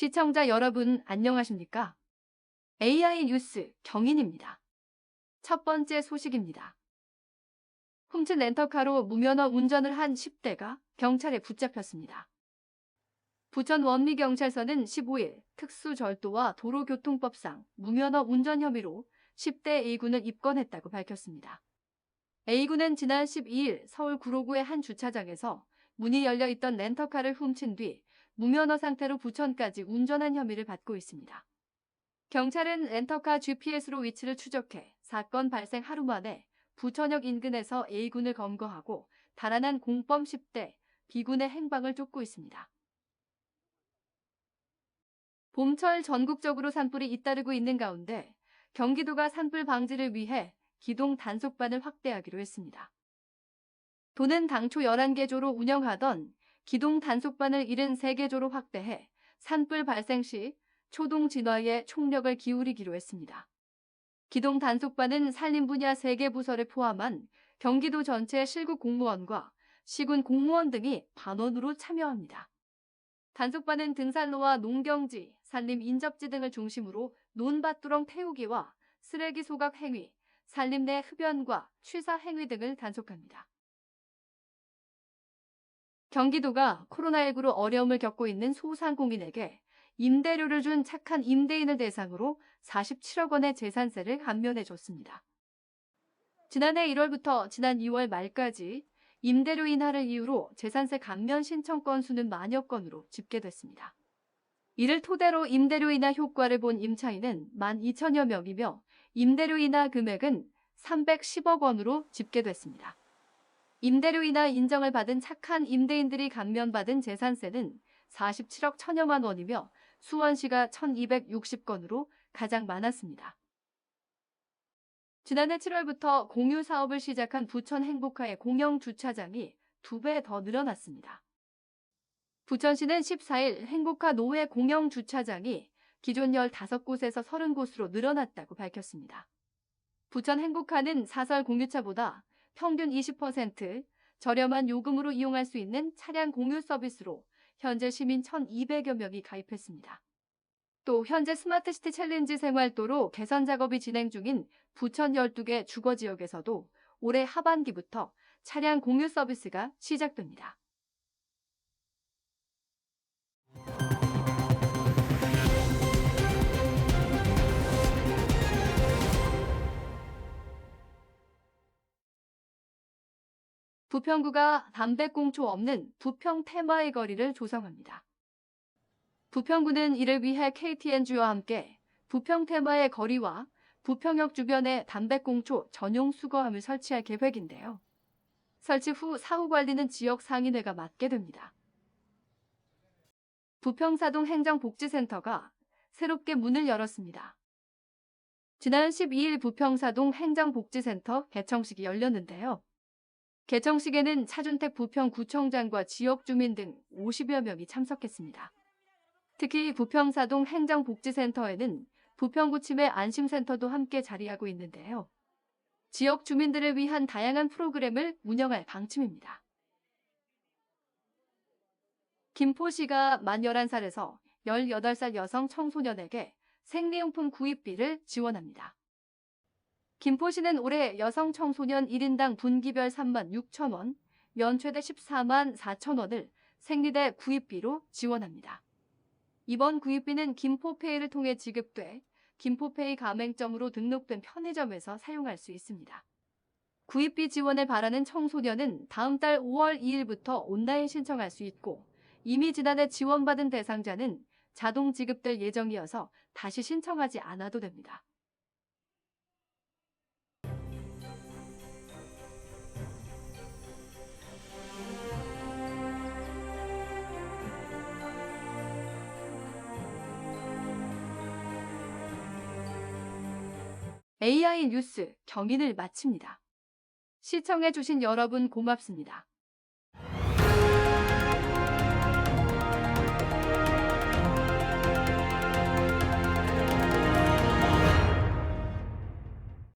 시청자 여러분 안녕하십니까? AI 뉴스 경인입니다. 첫 번째 소식입니다. 훔친 렌터카로 무면허 운전을 한 10대가 경찰에 붙잡혔습니다. 부천 원미경찰서는 15일 특수절도와 도로교통법상 무면허 운전 혐의로 10대 A군을 입건했다고 밝혔습니다. A군은 지난 12일 서울 구로구의 한 주차장에서 문이 열려 있던 렌터카를 훔친 뒤 무면허 상태로 부천까지 운전한 혐의를 받고 있습니다. 경찰은 렌터카 GPS로 위치를 추적해 사건 발생 하루 만에 부천역 인근에서 A군을 검거하고 달아난 공범 10대 B군의 행방을 쫓고 있습니다. 봄철 전국적으로 산불이 잇따르고 있는 가운데 경기도가 산불 방지를 위해 기동 단속반을 확대하기로 했습니다. 도는 당초 11개 조로 운영하던 기동 단속반을 73개조로 확대해 산불 발생 시 초동 진화에 총력을 기울이기로 했습니다. 기동 단속반은 산림 분야 3개 부서를 포함한 경기도 전체 실구 공무원과 시군 공무원 등이 반원으로 참여합니다. 단속반은 등산로와 농경지, 산림 인접지 등을 중심으로 논밭두렁 태우기와 쓰레기 소각 행위, 산림 내 흡연과 취사 행위 등을 단속합니다. 경기도가 코로나19로 어려움을 겪고 있는 소상공인에게 임대료를 준 착한 임대인을 대상으로 47억 원의 재산세를 감면해 줬습니다. 지난해 1월부터 지난 2월 말까지 임대료 인하를 이유로 재산세 감면 신청 건수는 만여 건으로 집계됐습니다. 이를 토대로 임대료 인하 효과를 본 임차인은 12,000여 명이며 임대료 인하 금액은 310억 원으로 집계됐습니다. 임대료 인하 인정을 받은 착한 임대인들이 감면받은 재산세는 47억 천여만 원이며 수원시가 1260건으로 가장 많았습니다. 지난해 7월부터 공유 사업을 시작한 부천 행복화의 공영 주차장이 두배더 늘어났습니다. 부천시는 14일 행복화 노회 공영 주차장이 기존 15곳에서 30곳으로 늘어났다고 밝혔습니다. 부천 행복화는 사설 공유차보다 평균 20% 저렴한 요금으로 이용할 수 있는 차량 공유 서비스로 현재 시민 1,200여 명이 가입했습니다. 또 현재 스마트시티 챌린지 생활도로 개선 작업이 진행 중인 부천 12개 주거 지역에서도 올해 하반기부터 차량 공유 서비스가 시작됩니다. 부평구가 담배꽁초 없는 부평 테마의 거리를 조성합니다. 부평구는 이를 위해 KTNG와 함께 부평 테마의 거리와 부평역 주변에 담배꽁초 전용 수거함을 설치할 계획인데요. 설치 후 사후 관리는 지역 상인회가 맡게 됩니다. 부평사동 행정복지센터가 새롭게 문을 열었습니다. 지난 12일 부평사동 행정복지센터 개청식이 열렸는데요. 개청식에는 차준택 부평 구청장과 지역 주민 등 50여 명이 참석했습니다. 특히 부평사동 행정복지센터에는 부평구침의 안심센터도 함께 자리하고 있는데요. 지역 주민들을 위한 다양한 프로그램을 운영할 방침입니다. 김포시가 만 11살에서 18살 여성 청소년에게 생리용품 구입비를 지원합니다. 김포시는 올해 여성 청소년 1인당 분기별 3만 6천 원, 연최대 14만 4천 원을 생리대 구입비로 지원합니다. 이번 구입비는 김포페이를 통해 지급돼 김포페이 가맹점으로 등록된 편의점에서 사용할 수 있습니다. 구입비 지원을 바라는 청소년은 다음 달 5월 2일부터 온라인 신청할 수 있고 이미 지난해 지원받은 대상자는 자동 지급될 예정이어서 다시 신청하지 않아도 됩니다. AI 뉴스 경인을 마칩니다. 시청해주신 여러분 고맙습니다.